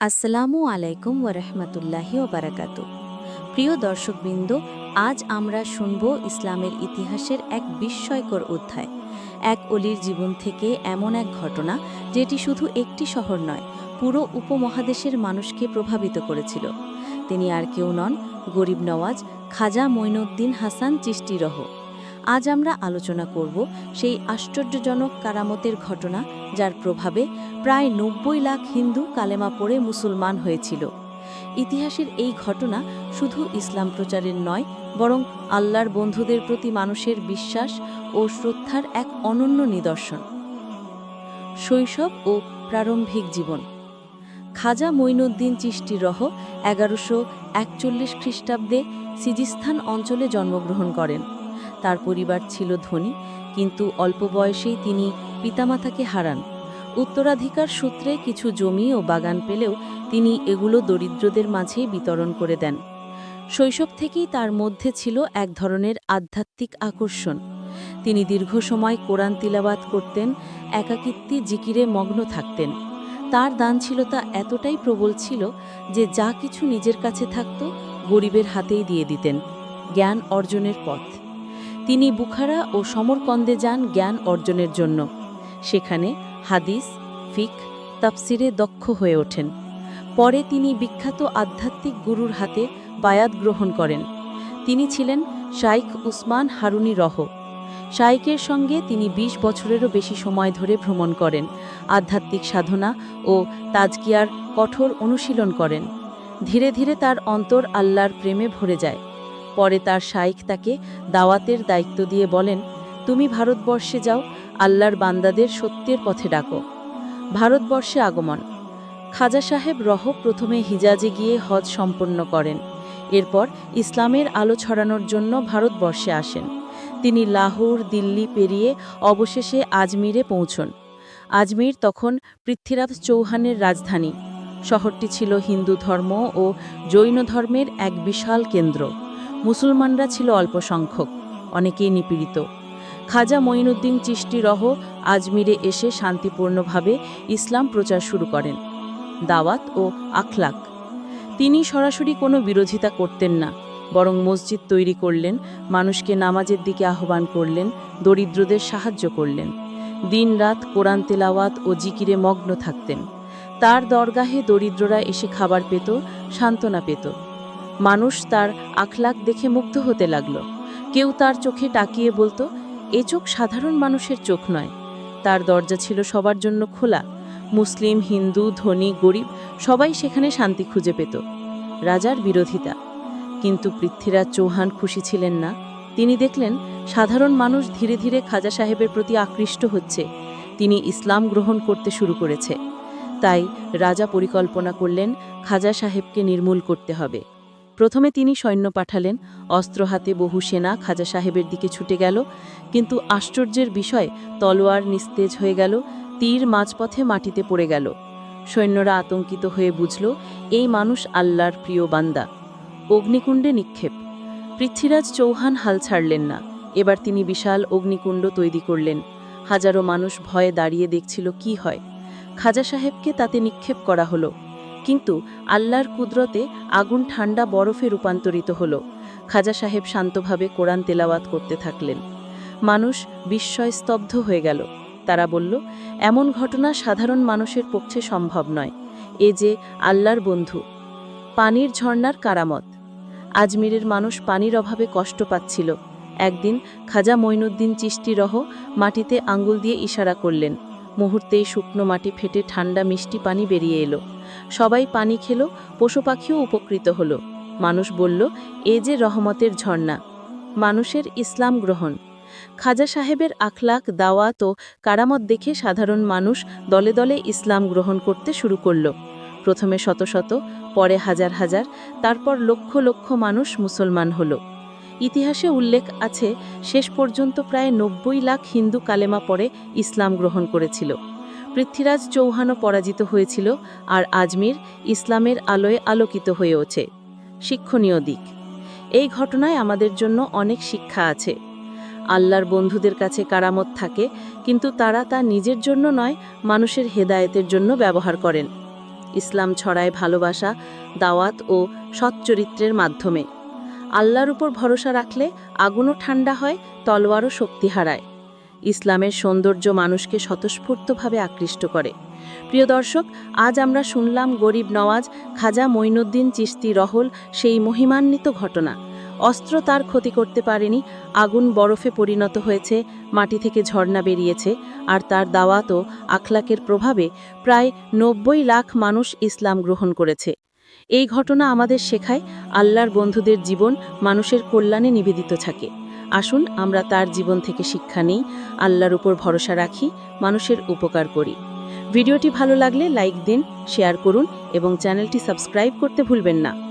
আসসালামু আলাইকুম ওরহমতুল্লাহি ওবারাকাতু প্রিয় দর্শকবৃন্দ, আজ আমরা শুনব ইসলামের ইতিহাসের এক বিস্ময়কর অধ্যায়। এক অলির জীবন থেকে এমন এক ঘটনা, যেটি শুধু একটি শহর নয়, পুরো উপমহাদেশের মানুষকে প্রভাবিত করেছিল। তিনি আর কেউ নন, গরিব নওয়াজ খাজা মঈনুদ্দিন হাসান চিষ্টিরহ আজ আমরা আলোচনা করব সেই আশ্চর্যজনক কারামতের ঘটনা, যার প্রভাবে প্রায় নব্বই লাখ হিন্দু কালেমা পড়ে মুসলমান হয়েছিল। ইতিহাসের এই ঘটনা শুধু ইসলাম প্রচারের নয়, বরং আল্লাহর বন্ধুদের প্রতি মানুষের বিশ্বাস ও শ্রদ্ধার এক অনন্য নিদর্শন। শৈশব ও প্রারম্ভিক জীবন। খাজা মঈনুদ্দিন চিষ্টি রহ এগারোশো একচল্লিশ খ্রিস্টাব্দে সিজিস্তান অঞ্চলে জন্মগ্রহণ করেন। তার পরিবার ছিল ধনী, কিন্তু অল্প বয়সেই তিনি পিতামাতাকে হারান। উত্তরাধিকার সূত্রে কিছু জমি ও বাগান পেলেও তিনি এগুলো দরিদ্রদের মাঝেই বিতরণ করে দেন। শৈশব থেকেই তার মধ্যে ছিল এক ধরনের আধ্যাত্মিক আকর্ষণ। তিনি দীর্ঘ সময় কোরআন তিলাবাত করতেন, একাকিত্বে জিকিরে মগ্ন থাকতেন। তার দানশীলতা এতটাই প্রবল ছিল যে যা কিছু নিজের কাছে থাকত গরিবের হাতেই দিয়ে দিতেন। জ্ঞান অর্জনের পথ। তিনি বুখারা ও সমরকন্দে যান জ্ঞান অর্জনের জন্য। সেখানে হাদিস ফিক তাফসিরে দক্ষ হয়ে ওঠেন। পরে তিনি বিখ্যাত আধ্যাত্মিক গুরুর হাতে বায়াত গ্রহণ করেন। তিনি ছিলেন শাইখ উসমান হারুনি রহ। শাইকের সঙ্গে তিনি ২০ বছরেরও বেশি সময় ধরে ভ্রমণ করেন, আধ্যাত্মিক সাধনা ও তাজকিয়ার কঠোর অনুশীলন করেন। ধীরে ধীরে তার অন্তর আল্লাহর প্রেমে ভরে যায়। পরে তার শাইখ তাকে দাওয়াতের দায়িত্ব দিয়ে বলেন, তুমি ভারতবর্ষে যাও, আল্লাহর বান্দাদের সত্যের পথে ডাকো। ভারতবর্ষে আগমন। খাজা সাহেব রহ প্রথমে হিজাজে গিয়ে হজ সম্পন্ন করেন। এরপর ইসলামের আলো ছড়ানোর জন্য ভারতবর্ষে আসেন। তিনি লাহোর, দিল্লি পেরিয়ে অবশেষে আজমিরে পৌঁছন। আজমির তখন পৃথ্বীরাজ চৌহানের রাজধানী। শহরটি ছিল হিন্দু ধর্ম ও জৈন ধর্মের এক বিশাল কেন্দ্র। মুসলমানরা ছিল অল্প সংখ্যক অনেকেই নিপীড়িত। খাজা মঈনুদ্দিন চিষ্টি রহ আজমিরে এসে শান্তিপূর্ণভাবে ইসলাম প্রচার শুরু করেন। দাওয়াত ও আখলাক। তিনি সরাসরি কোনো বিরোধিতা করতেন না, বরং মসজিদ তৈরি করলেন, মানুষকে নামাজের দিকে আহ্বান করলেন, দরিদ্রদের সাহায্য করলেন। দিনরাত কোরআন তেলাওয়াত ও জিকিরে মগ্ন থাকতেন। তার দরগাহে দরিদ্ররা এসে খাবার পেত, সান্ত্বনা পেত। মানুষ তার আখলাক দেখে মুগ্ধ হতে লাগল। কেউ তার চোখে তাকিয়ে বলতো, এ চোখ সাধারণ মানুষের চোখ নয়। তার দরজা ছিল সবার জন্য খোলা। মুসলিম, হিন্দু, ধনী, গরিব সবাই সেখানে শান্তি খুঁজে পেত। রাজার বিরোধিতা। কিন্তু পৃথ্বীরাজ চৌহান খুশি ছিলেন না। তিনি দেখলেন, সাধারণ মানুষ ধীরে ধীরে খাজা সাহেবের প্রতি আকৃষ্ট হচ্ছে। তিনি ইসলাম গ্রহণ করতে শুরু করেছে। তাই রাজা পরিকল্পনা করলেন, খাজা সাহেবকে নির্মূল করতে হবে। প্রথমে তিনি সৈন্য পাঠালেন, অস্ত্র হাতে বহু সেনা খাজা সাহেবের দিকে ছুটে গেল, কিন্তু আশ্চর্যের বিষয়, তলোয়ার নিস্তেজ হয়ে গেল, তীর মাঝপথে মাটিতে পড়ে গেল। সৈন্যরা আতঙ্কিত হয়ে বুঝল, এই মানুষ আল্লাহর প্রিয় বান্দা। অগ্নিকুণ্ডে নিক্ষেপ। পৃথ্বীরাজ চৌহান হাল ছাড়লেন না। এবার তিনি বিশাল অগ্নিকুণ্ড তৈরি করলেন। হাজারো মানুষ ভয়ে দাঁড়িয়ে দেখছিল কি হয়। খাজা সাহেবকে তাতে নিক্ষেপ করা হলো। কিন্তু আল্লাহর কুদরতে আগুন ঠান্ডা বরফে রূপান্তরিত হল। খাজা সাহেব শান্তভাবে কোরআন তেলাওয়াত করতে থাকলেন। মানুষ বিস্ময় স্তব্ধ হয়ে গেল। তারা বলল, এমন ঘটনা সাধারণ মানুষের পক্ষে সম্ভব নয়। এ যে আল্লাহর বন্ধু। পানির ঝর্ণার কারামত। আজমিরের মানুষ পানির অভাবে কষ্ট পাচ্ছিল। একদিন খাজা মঈনুদ্দিন চিষ্টিরহ মাটিতে আঙ্গুল দিয়ে ইশারা করলেন মুহূর্তেই শুকনো মাটি ফেটে ঠান্ডা মিষ্টি পানি বেরিয়ে এলো। সবাই পানি খেল, পশু পাখিও উপকৃত হল। মানুষ বলল, এ যে রহমতের ঝর্ণা। মানুষের ইসলাম গ্রহণ। খাজা সাহেবের আখলাক দাওয়াত ও কারামত দেখে সাধারণ মানুষ দলে দলে ইসলাম গ্রহণ করতে শুরু করল। প্রথমে শত শত, পরে হাজার হাজার, তারপর লক্ষ লক্ষ মানুষ মুসলমান হল। ইতিহাসে উল্লেখ আছে, শেষ পর্যন্ত প্রায় নব্বই লাখ হিন্দু কালেমা পরে ইসলাম গ্রহণ করেছিল। পৃথ্বীরাজ চৌহানও পরাজিত হয়েছিল আর আজমির ইসলামের আলোয় আলোকিত হয়ে ওঠে। শিক্ষণীয় দিক, এই ঘটনায় আমাদের জন্য অনেক শিক্ষা আছে। আল্লাহর বন্ধুদের কাছে কারামত থাকে, কিন্তু তারা তা নিজের জন্য নয়, মানুষের হেদায়েতের জন্য ব্যবহার করেন। ইসলাম ছড়ায় ভালোবাসা, দাওয়াত ও সচ্চরিত্রের মাধ্যমে। আল্লাহর উপর ভরসা রাখলে আগুনও ঠান্ডা হয়, তলোয়ারও শক্তি হারায়। ইসলামের সৌন্দর্য মানুষকে স্বতঃস্ফূর্তভাবে আকৃষ্ট করে। প্রিয় দর্শক, আজ আমরা শুনলাম গরিব নওয়াজ, খাজা মঈনুদ্দিন চিস্তি রহল সেই মহিমান্বিত ঘটনা। অস্ত্র তার ক্ষতি করতে পারেনি, আগুন বরফে পরিণত হয়েছে, মাটি থেকে ঝর্ণা বেরিয়েছে, আর তার দাওয়াত ও আখলাকের প্রভাবে প্রায় নব্বই লাখ মানুষ ইসলাম গ্রহণ করেছে। এই ঘটনা আমাদের শেখায় আল্লাহর বন্ধুদের জীবন মানুষের কল্যাণে নিবেদিত থাকে। আসুন আমরা তার জীবন থেকে শিক্ষা নিই, আল্লাহর উপর ভরসা রাখি, মানুষের উপকার করি। ভিডিওটি ভালো লাগলে লাইক দিন, শেয়ার করুন এবং চ্যানেলটি সাবস্ক্রাইব করতে ভুলবেন না।